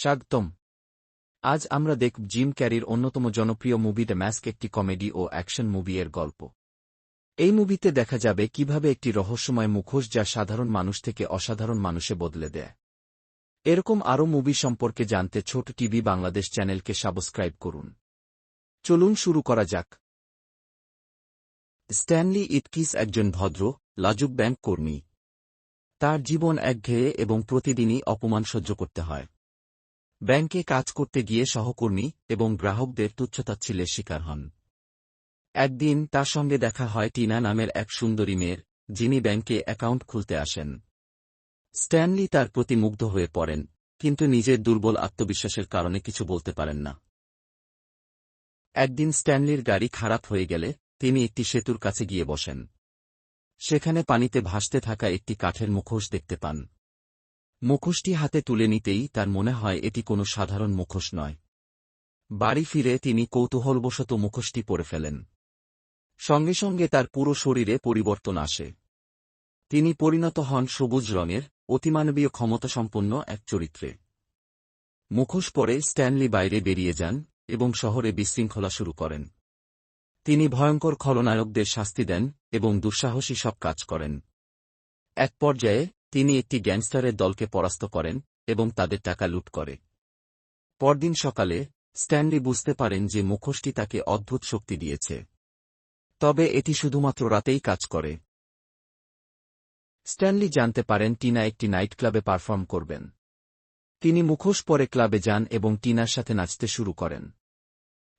স্বাগতম। আজ আমরা দেখব জিম ক্যারির অন্যতম জনপ্রিয় মুভি দ্য ম্যাস্ক, একটি কমেডি ও অ্যাকশন মুভি এর গল্প। এই মুভিতে দেখা যাবে কীভাবে একটি রহস্যময় মুখোশ যা সাধারণ মানুষ থেকে অসাধারণ মানুষে বদলে দেয়। এরকম আরও মুভি সম্পর্কে জানতে ছোট টিভি বাংলাদেশ চ্যানেলকে সাবস্ক্রাইব করুন। চলুন শুরু করা যাক। স্ট্যানলি ইটকিস একজন ভদ্র, লাজুক ব্যাংক কর্মী। তার জীবন একঘেয়ে এবং প্রতিদিনই অপমান সহ্য করতে হয়। ব্যাংকে কাজ করতে গিয়ে সহকর্মী এবং গ্রাহকদের তুচ্ছতাচ্ছিলের শিকার হন। একদিন তার সঙ্গে দেখা হয় টিনা নামের এক সুন্দরী মেয়ের, যিনি ব্যাংকে অ্যাকাউন্ট খুলতে আসেন। স্ট্যানলি তার প্রতি মুগ্ধ হয়ে পড়েন, কিন্তু নিজের দুর্বল আত্মবিশ্বাসের কারণে কিছু বলতে পারেন না। একদিন স্ট্যানলির গাড়ি খারাপ হয়ে গেলে তিনি একটি সেতুর কাছে গিয়ে বসেন। সেখানে পানিতে ভাসতে থাকা একটি কাঠের মুখোশ দেখতে পান। মুখোশটি হাতে তুলে নিতেই তার মনে হয় এটি কোনো সাধারণ মুখোশ নয়। বাড়ি ফিরে তিনি কৌতূহলবশত মুখোশটি পরে ফেলেন। সঙ্গে সঙ্গে তার পুরো শরীরে পরিবর্তন আসে। তিনি পরিণত হন সবুজ রঙের, অতিমানবীয় ক্ষমতাসম্পন্ন এক চরিত্রে। মুখোশ পরে স্ট্যানলি বাইরে বেরিয়ে যান এবং শহরে বিশৃঙ্খলা শুরু করেন। তিনি ভয়ঙ্কর খলনায়কদের শাস্তি দেন এবং দুঃসাহসী সব কাজ করেন। এক পর্যায়ে তিনি একটি গ্যাংস্টারের দলকে পরাস্ত করেন এবং তাদের টাকা লুট করে। পরদিন সকালে স্ট্যানলি বুঝতে পারেন যে মুখোশটি তাকে অদ্ভুত শক্তি দিয়েছে। তবে এটি শুধুমাত্র রাতেই কাজ করে। স্ট্যানলি জানতে পারেন টিনা একটি নাইট ক্লাবে পারফর্ম করবেন। তিনি মুখোশ পরে ক্লাবে যান এবং টিনার সাথে নাচতে শুরু করেন।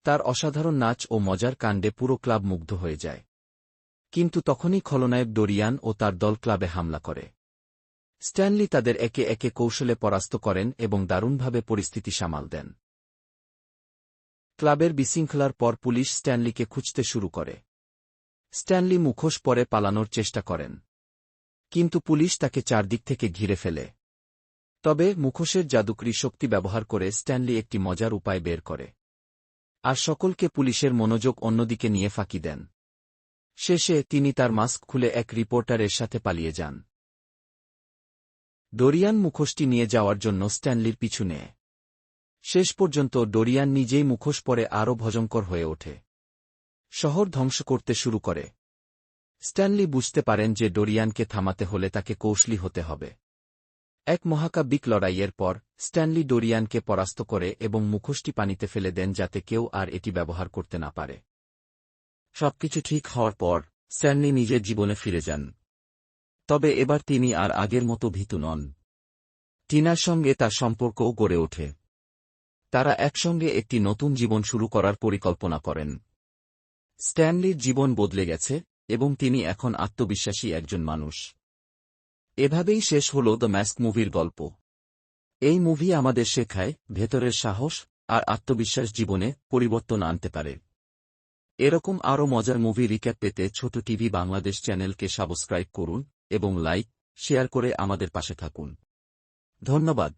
তার অসাধারণ নাচ ও মজার কাণ্ডে পুরো ক্লাব মুগ্ধ হয়ে যায়। কিন্তু তখনই খলনায়ক ডোরিয়ান ও তার দল ক্লাবে হামলা করে। স্ট্যানলি তাদের একে একে কৌশলে পরাস্ত করেন এবং দারুণভাবে পরিস্থিতি সামাল দেন। ক্লাবের বিশৃঙ্খলার পর পুলিশ স্ট্যানলিকে খুঁজতে শুরু করে। স্ট্যানলি মুখোশ পরে পালানোর চেষ্টা করেন। কিন্তু পুলিশ তাকে চারদিক থেকে ঘিরে ফেলে। তবে মুখোশের জাদুকরী শক্তি ব্যবহার করে স্ট্যানলি একটি মজার উপায় বের করে। আর সকলকে পুলিশের মনোযোগ অন্যদিকে নিয়ে ফাঁকি দেন। শেষে তিনি তার মাস্ক খুলে এক রিপোর্টারের সাথে পালিয়ে যান। ডোরিয়ান মুখোশটি নিয়ে যাওয়ার জন্য স্ট্যানলির পিছু নেয়। শেষ পর্যন্ত ডোরিয়ান নিজেই মুখোশ পরে আরও ভজঙ্কর হয়ে ওঠে। শহর ধ্বংস করতে শুরু করে। স্ট্যানলি বুঝতে পারেন যে ডোরিয়ানকে থামাতে হলে তাকে কৌশলী হতে হবে। এক মহাকাব্যিক লড়াইয়ের পর, স্ট্যানলি ডোরিয়ানকে পরাস্ত করে এবং মুখোশটি পানিতে ফেলে দেন যাতে কেউ আর এটি ব্যবহার করতে না পারে। সবকিছু ঠিক হওয়ার পর, স্ট্যানলি নিজের জীবনে ফিরে যান। তবে এবার তিনি আর আগের মতো ভীতু নন। টিনার সঙ্গে তার সম্পর্কও গড়ে ওঠে। তারা একসঙ্গে একটি নতুন জীবন শুরু করার পরিকল্পনা করেন। স্ট্যানলির জীবন বদলে গেছে এবং তিনি এখন আত্মবিশ্বাসী একজন মানুষ। এভাবেই শেষ হল দ্য ম্যাস্ক মুভির গল্প। এই মুভি আমাদের শেখায় ভেতরের সাহস আর আত্মবিশ্বাস জীবনে পরিবর্তন আনতে পারে। এরকম আরও মজার মুভি রিক্যাপ পেতে ছোট টিভি বাংলাদেশ চ্যানেলকে সাবস্ক্রাইব করুন। এবং লাইক শেয়ার করে আমাদের পাশে থাকুন। ধন্যবাদ।